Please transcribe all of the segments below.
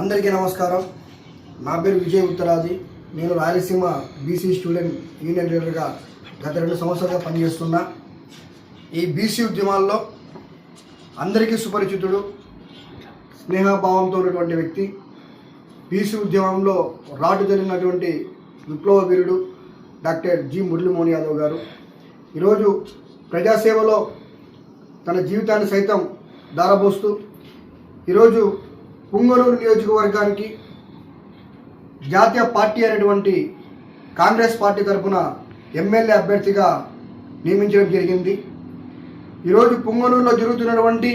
అందరికీ నమస్కారం. నా పేరు విజయ్ ఉత్తరాది నేను రాయలసీమ బీసీ స్టూడెంట్ యూనియన్ లీడర్గా గత రెండు సంవత్సరాలుగా పనిచేస్తున్నా. ఈ బీసీ ఉద్యమాల్లో అందరికీ సుపరిచితుడు స్నేహభావంతో ఉన్నటువంటి వ్యక్తి బీసీ ఉద్యమంలో రాటు జరిగినటువంటి విప్లవ వీరుడు డాక్టర్ జి మురళీమోహన్ యాదవ్ గారు. ఈరోజు ప్రజాసేవలో తన జీవితాన్ని సైతం దారబోస్తూ ఈరోజు పుంగనూరు నియోజకవర్గానికి జాతీయ పార్టీ అనేటువంటి కాంగ్రెస్ పార్టీ తరఫున ఎమ్మెల్యే అభ్యర్థిగా నియమించడం జరిగింది. ఈరోజు పుంగనూరులో జరుగుతున్నటువంటి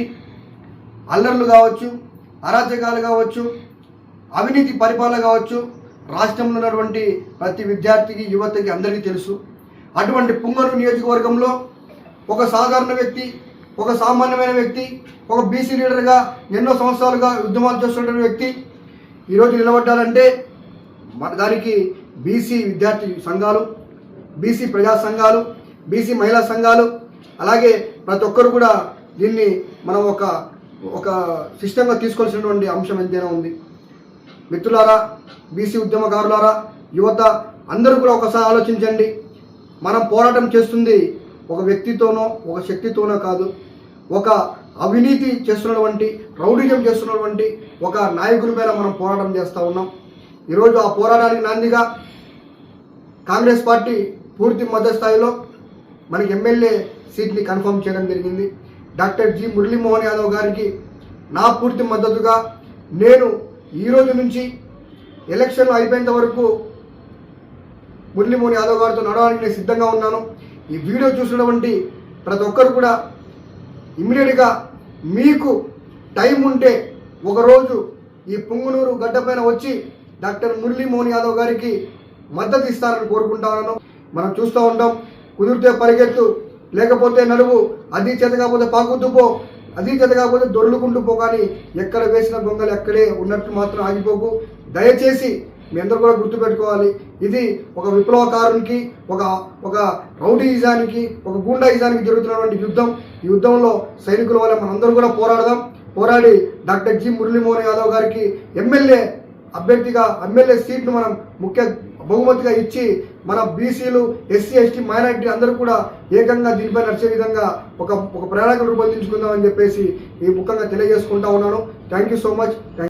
అల్లర్లు కావచ్చు అరాచకాలు కావచ్చు అవినీతి పరిపాలన కావచ్చు రాష్ట్రంలో ఉన్నటువంటి ప్రతి విద్యార్థికి యువతకి అందరికీ తెలుసు. అటువంటి పుంగనూరు నియోజకవర్గంలో ఒక సాధారణ వ్యక్తి ఒక సామాన్యమైన వ్యక్తి ఒక బీసీ లీడర్గా ఎన్నో సంవత్సరాలుగా ఉద్యమాలు చేస్తున్న వ్యక్తి. ఈరోజు నిలబడ్డాలంటే మన దానికి బీసీ విద్యార్థి సంఘాలు బీసీ ప్రజా సంఘాలు బీసీ మహిళా సంఘాలు అలాగే ప్రతి ఒక్కరు కూడా దీన్ని మనం ఒక ఒక సిస్టంగా తీసుకోవాల్సినటువంటి అంశం ఎంతైనా ఉంది. మిత్రులారా బీసీ ఉద్యమకారులారా యువత అందరూ కూడా ఒకసారి ఆలోచించండి. మనం పోరాటం చేస్తుంది ఒక వ్యక్తితోనో ఒక శక్తితోనో కాదు. ఒక అవినీతి చేస్తున్నటువంటి రౌడిజం చేస్తున్నటువంటి ఒక నాయకుడి మీద మనం పోరాటం చేస్తూ ఉన్నాం. ఈరోజు ఆ పోరాటానికి నాందిగా కాంగ్రెస్ పార్టీ పూర్తి మద్దతు స్థాయిలో మనకి ఎమ్మెల్యే సీట్ని కన్ఫర్మ్ చేయడం జరిగింది. డాక్టర్ జి మురళీమోహన్ యాదవ్ గారికి నా పూర్తి మద్దతుగా నేను ఈ రోజు నుంచి ఎలక్షన్లు అయిపోయేంత వరకు మురళీమోహన్ యాదవ్ గారితో నడవడానికి నేను సిద్ధంగా ఉన్నాను. ఈ వీడియో చూసినటువంటి ప్రతి ఒక్కరు కూడా ఇమ్మీడియట్గా మీకు టైం ఉంటే ఒకరోజు ఈ పుంగునూరు గడ్డపైన వచ్చి డాక్టర్ మురళీమోహన్ యాదవ్ గారికి మద్దతు ఇస్తారని కోరుకుంటాను మనం చూస్తూ ఉంటాం. కుదిరితే పరిగెత్తు. లేకపోతే నడువు అది చేత కాకపోతే పాకుతూ పో. అది చేత కాకపోతే దొర్లుకుంటూ పో. కానీ ఎక్కడ వేసిన బొంగలు ఎక్కడే ఉన్నట్టు మాత్రం ఆగిపోకు. దయచేసి మీ అందరూ కూడా గుర్తుపెట్టుకోవాలి. ఇది ఒక విప్లవకారునికి ఒక ఒక రౌడీయిజానికి ఒక గుండాయిజానికి జరుగుతున్నటువంటి యుద్ధం. ఈ యుద్ధంలో సైనికుల వల్ల మనందరూ కూడా పోరాడదాం. పోరాడి డాక్టర్ జి. మురళీమోహన్ యాదవ్ గారికి ఎమ్మెల్యే అభ్యర్థిగా ఎమ్మెల్యే సీట్ను మనం ముఖ్య బహుమతిగా ఇచ్చి మన బీసీలు ఎస్సీ ఎస్టీ మైనారిటీ అందరూ కూడా ఏకంగా దీనిపై నడిచే విధంగా ఒక ఒక ప్రణాళిక రూపొందించుకుందామని చెప్పేసి ఈ ముఖ్యంగా తెలియజేసుకుంటా ఉన్నాను. Thank you so much